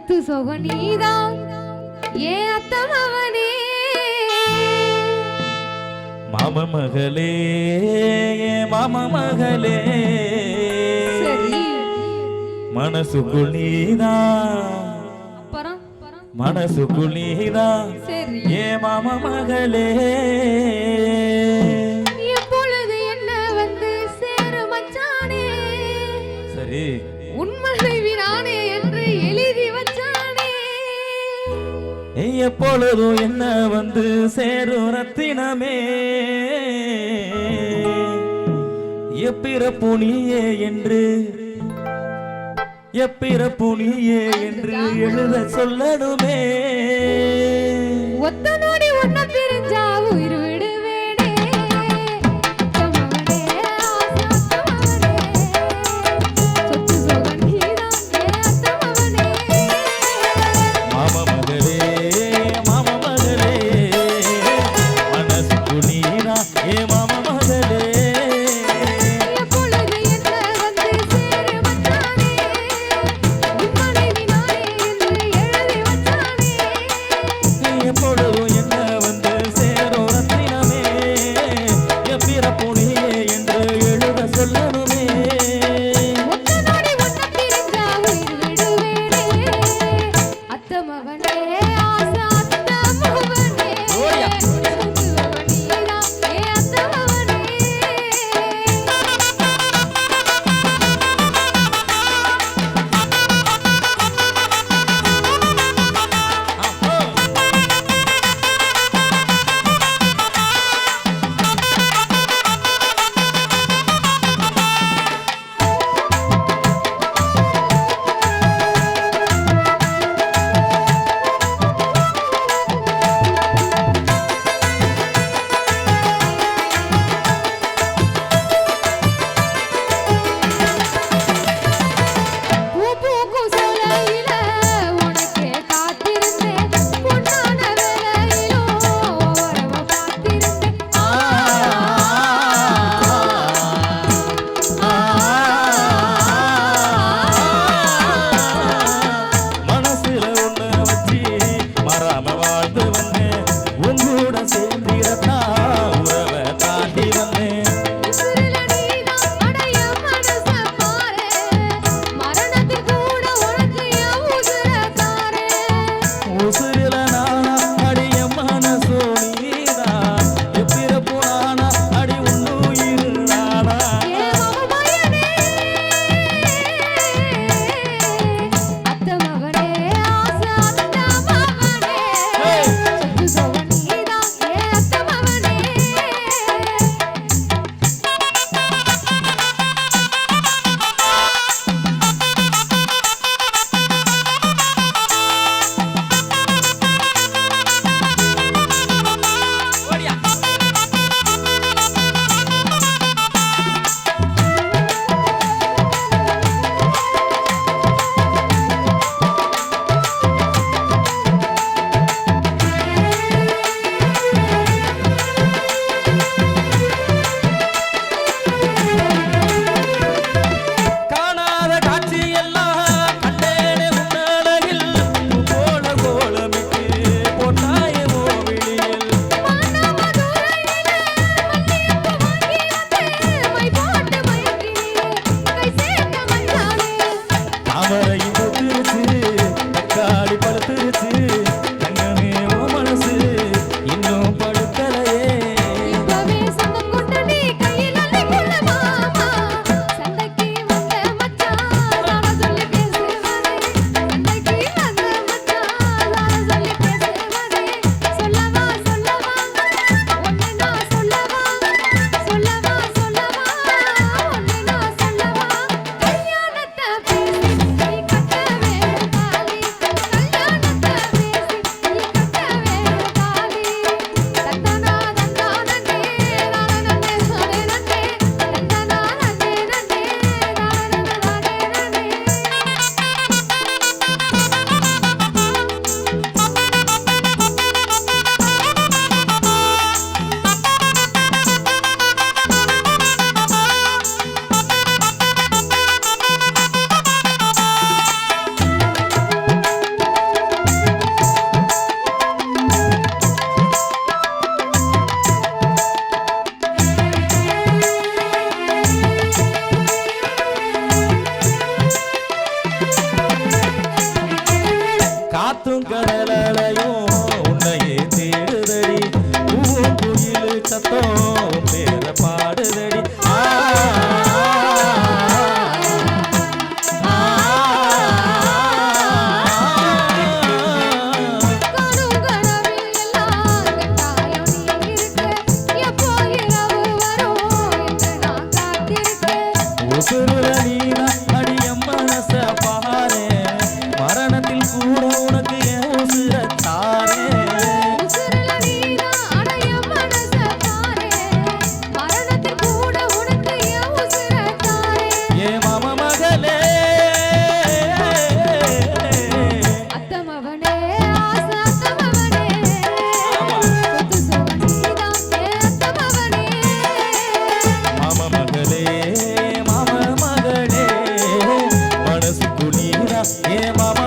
சொத்து சொக நீதான். ஏன் அத்தமவனே மாம மகளே ஏ மாம மகளே. மனசுக்குள் நீதான். மனசுக்குள் நீதான். ஏ மாம மகளே. எப்பொழுதும் என்ன வந்து சேரும் ரத்தினமே எப்பிறப்பு நீயே என்று எப்பிறப்பு நீயே என்று எழுத சொல்லணுமே. ஒத்த நொடி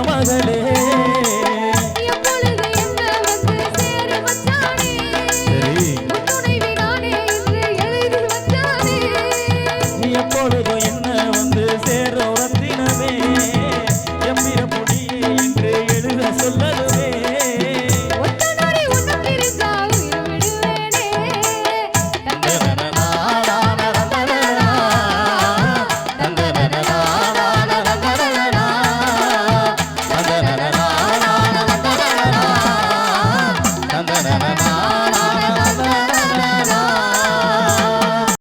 மகளே. எப்பொழுதும் என்ன வந்து சேர உரத்தினவே